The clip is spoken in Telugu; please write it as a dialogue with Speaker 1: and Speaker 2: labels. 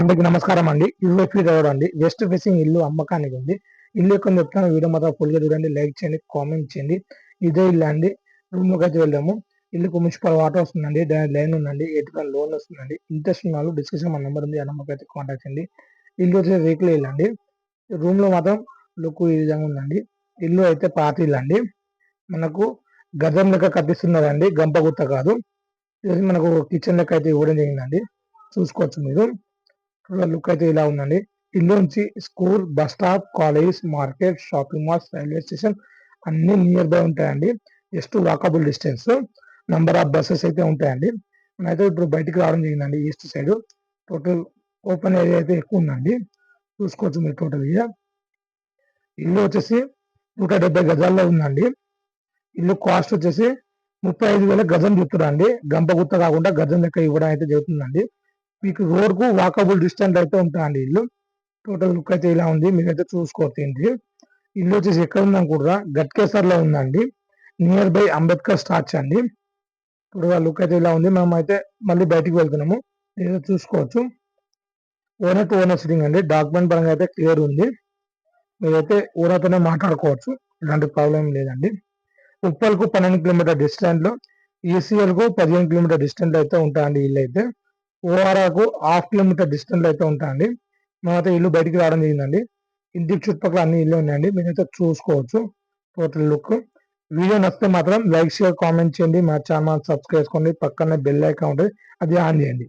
Speaker 1: అందరికి నమస్కారం అండి. ఇల్లు ఫీట్ అండి. వెస్ట్ ఫేసింగ్ ఇల్లు అమ్మకానికి ఉంది. ఇల్లు ఎక్కడ చెప్తాను వీడియో మాత్రం ఫుల్గా చూడండి. లైక్ చేయండి కామెంట్ చేయండి. ఇదే ఇల్లు అండి. రూమ్లోకి అయితే వెళ్దాము. ఇల్లుకు మున్సిపల్ వాటర్ వస్తుందండి. దాని లైన్ ఉందండి. ఎయిట్ లోన్ వస్తుందండి. ఇంట్రెస్ట్ ఉన్న వాళ్ళు డిస్క్రిప్షన్ మన నెంబర్ ఉంది. ఆ నెంబర్కి అయితే కాంటాక్ట్ చేయండి. ఇల్లు వచ్చే వెహికల్ ఇల్లు అండి. రూమ్లో మాత్రం లుక్ ఈ విధంగా ఉందండి. ఇల్లు అయితే పాత ఇల్లు అండి. మనకు గజం లెక్క కట్టిస్తున్నదండి. గంప గుత్త కాదు. ఇది మనకు కిచెన్ లెక్క అయితే ఇవ్వడం జరిగిందండి. చూసుకోవచ్చు మీరు. లుక్ అయితే ఇలా ఉందండి. ఇల్లు నుంచి school bus stop college market shopping malls railway station అన్ని నియర్ బై ఉంటాయండి. Just walkable distance number of buses అయితే ఉంటాయండి. నేనైతే ఇప్పుడు బయటికి రావడం జరిగిందండి east side total open area అయితే ఎక్కువ ఉందండి. చూసుకోవచ్చు మీరు టోటల్గా. ఇల్లు వచ్చేసి నూట డెబ్బై గజాల్లో ఉందండి. ఇల్లు కాస్ట్ వచ్చేసి ముప్పై ఐదు వేల గజం చెప్తారండి గంప గుత్త కాకుండా గజం లెక్క ఇవ్వడం అయితే జరుగుతుందండి. మీకు రోడ్కు వాకబుల్ డిస్టెన్స్ అయితే ఉంటాయండి ఇల్లు. టోటల్ లుక్ అయితే ఇలా ఉంది. మీరైతే చూసుకోవచ్చు ఏంటి. ఇల్లు వచ్చేసి ఎక్కడ ఉందని కూడా గట్కేసర్లో ఉందండి. నియర్ బై అంబేద్కర్ స్టార్చ్ అండి. ఇప్పుడు లుక్ అయితే ఇలా ఉంది. మేము అయితే మళ్ళీ బయటికి వెళ్తున్నాము. ఏదో చూసుకోవచ్చు. ఓనర్ టు ఓనర్ సిట్టింగ్ అండి. డాక్యుమెంట్ పరంగా అయితే క్లియర్ ఉంది. మీరైతే ఓనర్తోనే మాట్లాడుకోవచ్చు. ఇలాంటి ప్రాబ్లం లేదండి. ఉప్పల్కు పన్నెండు కిలోమీటర్ డిస్టెంట్లో ఈసీఎల్కు పదిహేను కిలోమీటర్ డిస్టెంట్ అయితే ఉంటాయండి ఇల్లు అయితే. ఓఆర్ఆర్కు హాఫ్ కిలోమీటర్ డిస్టెన్స్ అయితే ఉంటాయండి. మేమైతే ఇల్లు బయటికి రావడం జరిగిందండి. ఇంటి చుట్టుపక్కల అన్ని ఇల్లు ఉన్నాయండి. మీరైతే చూసుకోవచ్చు టోటల్ లుక్. వీడియో నచ్చితే మాత్రం లైక్ షేర్ కామెంట్ చేయండి. మా ఛానల్ సబ్స్క్రైబ్ చేసుకోండి. పక్కనే బెల్ ఐకాన్ ఉంటుంది అది ఆన్ చేయండి.